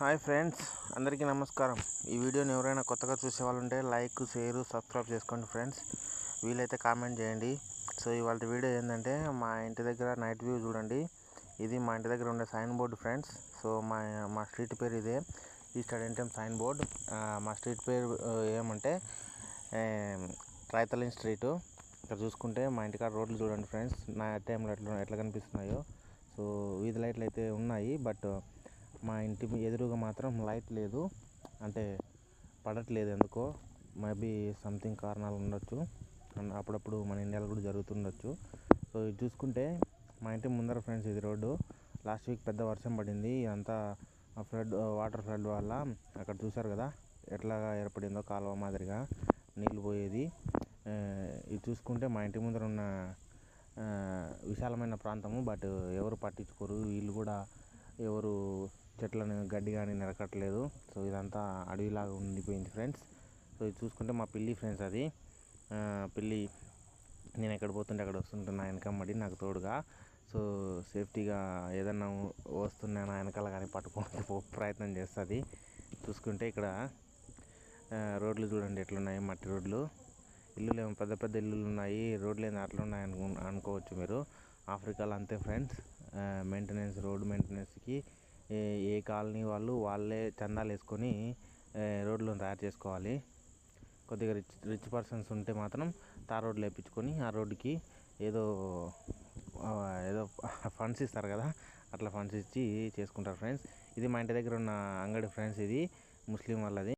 Hi friends అందరికీ నమస్కారం. ఈ వీడియోని ఎవరైనా కొత్తగా చూసే వాళ్ళు ఉంటే లైక్ షేర్ సబ్స్క్రైబ్ చేసుకోండి ఫ్రెండ్స్. వీలైతే కామెంట్ చేయండి. సో ఇవాళ వీడియో ఏంటంటే మా ఇంటి దగ్గర నైట్ వ్యూ చూడండి. ఇది మా ఇంటి దగ్గర ఉండే సైన్ బోర్డు ఫ్రెండ్స్. సో మా మా స్ట్రీట్ పేరు ఇదే. ఈ స్టడెంటం సైన్ బోర్డ్. మా స్ట్రీట్ పేరు ఏమంటే రైతలిన్ స్ట్రీటు. ఇక్కడ చూసుకుంటే మా ఇంటికాడ రోడ్లు చూడండి ఫ్రెండ్స్. నా టైంలో ఎట్లా ఎట్లా కనిపిస్తున్నాయో. సో వీధి లైట్లు అయితే ఉన్నాయి. బట్ మా ఇంటి ఎదురుగా మాత్రం లైట్ లేదు. అంటే పడట్లేదు ఎందుకో. మేబీ సంథింగ్ కారణాలు ఉండొచ్చు. అండ్ అప్పుడప్పుడు మన ఇండియాలో కూడా జరుగుతుండొచ్చు. సో ఇది చూసుకుంటే మా ఇంటి ముందర ఫ్రెండ్స్ ఇది రోడ్డు. లాస్ట్ వీక్ పెద్ద వర్షం పడింది. అంతా ఫ్లడ్ వాటర్ ఫ్లడ్ వల్ల అక్కడ చూసారు కదా ఎట్లాగా ఏర్పడిందో కాలువ మాదిరిగా నీళ్ళు పోయేది. ఇది చూసుకుంటే మా ఇంటి ముందర ఉన్న విశాలమైన ప్రాంతము. బట్ ఎవరు పట్టించుకోరు. వీళ్ళు కూడా ఎవరు చెట్లను గడ్డి కానీ నరకట్లేదు. సో ఇదంతా అడవిలాగా ఉండిపోయింది ఫ్రెండ్స్. సో ఇది చూసుకుంటే మా పిల్లి ఫ్రెండ్స్ అది. పిల్లి నేను ఎక్కడ పోతుంటే అక్కడ వస్తుంటున్నా వెనకమ్మడి నాకు తోడుగా. సో సేఫ్టీగా ఏదన్నా వస్తున్నా నా వెనకాల కానీ పట్టుకోవడానికి ప్రయత్నం చేస్తుంది. చూసుకుంటే ఇక్కడ రోడ్లు చూడండి ఎట్లున్నాయి మట్టి రోడ్లు. ఇల్లులు ఏమో పెద్ద పెద్ద ఇల్లులు ఉన్నాయి. రోడ్లు ఏంది అట్లా ఉన్నాయి అనుకు అనుకోవచ్చు మీరు. ఆఫ్రికాలో అంతే ఫ్రెండ్స్. మెయింటెనెన్స్ రోడ్ మెయింటెనెన్స్కి ఏ కాలనీ వాళ్ళు వాళ్ళే చందాలు వేసుకొని రోడ్లను తయారు చేసుకోవాలి. కొద్దిగా రిచ్ రిచ్ పర్సన్స్ ఉంటే మాత్రం తార్ రోడ్లు వేయించుకొని ఆ రోడ్డుకి ఏదో ఏదో ఫండ్స్ ఇస్తారు కదా అట్లా ఫండ్స్ ఇచ్చి చేసుకుంటారు ఫ్రెండ్స్ ఇది మా ఇంటి దగ్గర ఉన్న అంగడి ఫ్రెండ్స్ ఇది ముస్లిం వాళ్ళది.